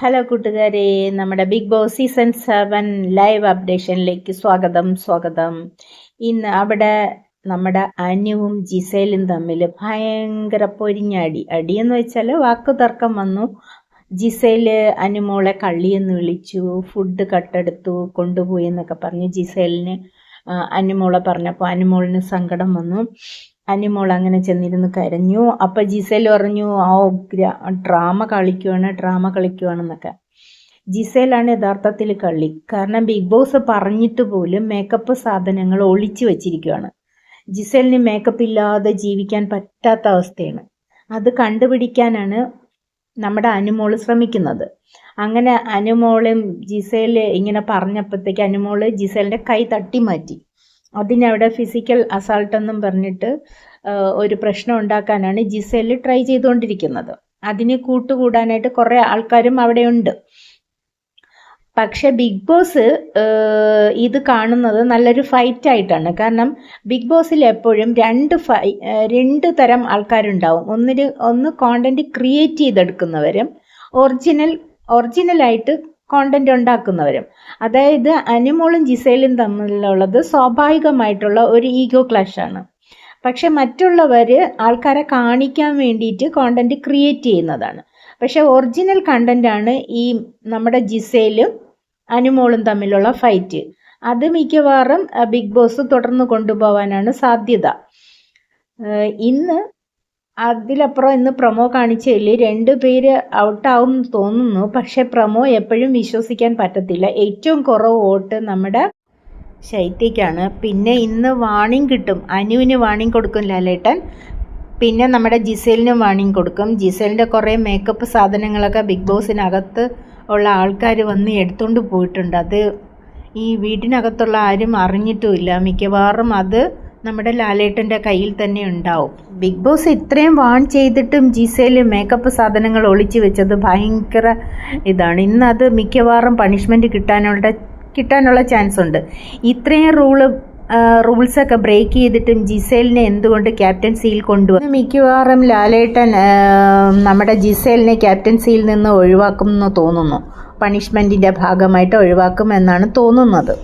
Hello കൂട്ടുകാരെ. നമ്മുടെ Big Boss season seven live അപ്ഡേഷനിലേക്ക് സ്വാഗതം സ്വാഗതം. ഇന്ന് അവിടെ നമ്മുടെ അനുവും ജിസേലും തമ്മിൽ ഭയങ്കര പൊരിഞ്ഞടി. അടിയെന്ന് വെച്ചാൽ വാക്കു തർക്കം വന്നു. ജിസേൽ അനുമോളെ കള്ളിയെന്ന് വിളിച്ചു ഫുഡ് കട്ടെടുത്തു കൊണ്ടുപോയി എന്നൊക്കെ പറഞ്ഞു. ജിസേലിന് അനുമോളെ പറഞ്ഞപ്പോൾ അനുമോളിന് സങ്കടം വന്നു. അനുമോൾ അങ്ങനെ ചെന്നിരുന്ന് കരഞ്ഞു. അപ്പം ജിസേൽ പറഞ്ഞു ആ ഡ്രാമ കളിക്കുവാണ് ഡ്രാമ കളിക്കുവാണെന്നൊക്കെ. ജിസേലാണ് യഥാർത്ഥത്തിൽ കളി. കാരണം ബിഗ് ബോസ് പറഞ്ഞിട്ട് പോലും മേക്കപ്പ് സാധനങ്ങൾ ഒളിച്ചു വെച്ചിരിക്കുകയാണ് ജിസേലിന് മേക്കപ്പ് ഇല്ലാതെ ജീവിക്കാൻ പറ്റാത്ത അവസ്ഥയാണ്. അത് കണ്ടുപിടിക്കാനാണ് നമ്മുടെ അനുമോൾ ശ്രമിക്കുന്നത്. അങ്ങനെ അനുമോളും ജിസേൽ ഇങ്ങനെ പറഞ്ഞപ്പോഴത്തേക്ക് അനുമോൾ ജിസേലിന്റെ കൈ തട്ടി മാറ്റി അതിനവിടെ ഫിസിക്കൽ അസാൾട്ട് എന്നും പറഞ്ഞിട്ട് ഒരു പ്രശ്നം ഉണ്ടാക്കാനാണ് ജിസേൽ ട്രൈ ചെയ്തുകൊണ്ടിരിക്കുന്നത്. അതിന് കൂട്ടുകൂടാനായിട്ട് കുറേ ആൾക്കാരും അവിടെയുണ്ട്. പക്ഷെ ബിഗ് ബോസ് ഇത് കാണുന്നത് നല്ലൊരു ഫൈറ്റ് ആയിട്ടാണ്. കാരണം ബിഗ് ബോസിൽ എപ്പോഴും രണ്ട് ഫൈ രണ്ട് തരം ആൾക്കാരുണ്ടാവും. ഒന്നിന് ഒന്ന് കോണ്ടന്റ് ക്രിയേറ്റ് ചെയ്തെടുക്കുന്നവരും ഒറിജിനൽ ഒറിജിനലായിട്ട് കോണ്ടന്റ് ഉണ്ടാക്കുന്നവരും. അതായത് അനുമോളും ജിസേലും തമ്മിലുള്ളത് സ്വാഭാവികമായിട്ടുള്ള ഒരു ഈഗോ ക്ലാഷാണ് പക്ഷെ മറ്റുള്ളവർ ആൾക്കാരെ കാണിക്കാൻ വേണ്ടിയിട്ട് കോണ്ടന്റ് ക്രിയേറ്റ് ചെയ്യുന്നതാണ്. പക്ഷെ ഒറിജിനൽ കണ്ടന്റ് ആണ് ഈ നമ്മുടെ ജിസേലും അനുമോളും തമ്മിലുള്ള ഫൈറ്റ് അത് മിക്കവാറും ബിഗ് ബോസ് തുടർന്ന് കൊണ്ടുപോകാനാണ് സാധ്യത. ഇന്ന് അതിലപ്പുറം ഇന്ന് പ്രൊമോ കാണിച്ചതിൽ രണ്ട് പേര് ഔട്ടാവും തോന്നുന്നു. പക്ഷെ പ്രൊമോ എപ്പോഴും വിശ്വസിക്കാൻ പറ്റത്തില്ല. ഏറ്റവും കുറവ് വോട്ട് നമ്മുടെ ശൈത്യക്കാണ്. പിന്നെ ഇന്ന് വാണിംഗ് കിട്ടും. അനുവിന് വാണിംഗ് കൊടുക്കും ലാലേട്ടൻ. പിന്നെ നമ്മുടെ ജിസേലിനും വാണിംഗ് കൊടുക്കും. ജിസേലിന്റെ കുറേ മേക്കപ്പ് സാധനങ്ങളൊക്കെ ബിഗ് ബോസിനകത്ത് ഉള്ള ആൾക്കാർ വന്ന് എടുത്തുകൊണ്ട് പോയിട്ടുണ്ട്. അത് ഈ വീട്ടിനകത്തുള്ള ആരും അറിഞ്ഞിട്ടുമില്ല. മിക്കവാറും അത് നമ്മുടെ ലാലേട്ടന്റെ കയ്യിൽ തന്നെ ഉണ്ടാവും. ബിഗ് ബോസ് ഇത്രയും വാൺ ചെയ്തിട്ടും ജിസേൽ മേക്കപ്പ് സാധനങ്ങൾ ഒളിച്ചു വെച്ചത് ഭയങ്കര ഇതാണ്. ഇന്ന് അത് മിക്കവാറും പണിഷ്മെന്റ് കിട്ടാനുള്ള കിട്ടാനുള്ള ചാൻസ് ഉണ്ട്. ഇത്രയും റൂൾ റൂൾസൊക്കെ ബ്രേക്ക് ചെയ്തിട്ടും ജിസേലിനെ എന്തുകൊണ്ട് ക്യാപ്റ്റൻസിയിൽ കൊണ്ടുവന്നു മിക്കവാറും ലാലേട്ടൻ നമ്മുടെ ജിസേലിനെ ക്യാപ്റ്റൻസിയിൽ നിന്ന് ഒഴിവാക്കും എന്ന് തോന്നുന്നു പണിഷ്മെന്റിന്റെ ഭാഗമായിട്ട് ഒഴിവാക്കും എന്നാണ് തോന്നുന്നത്.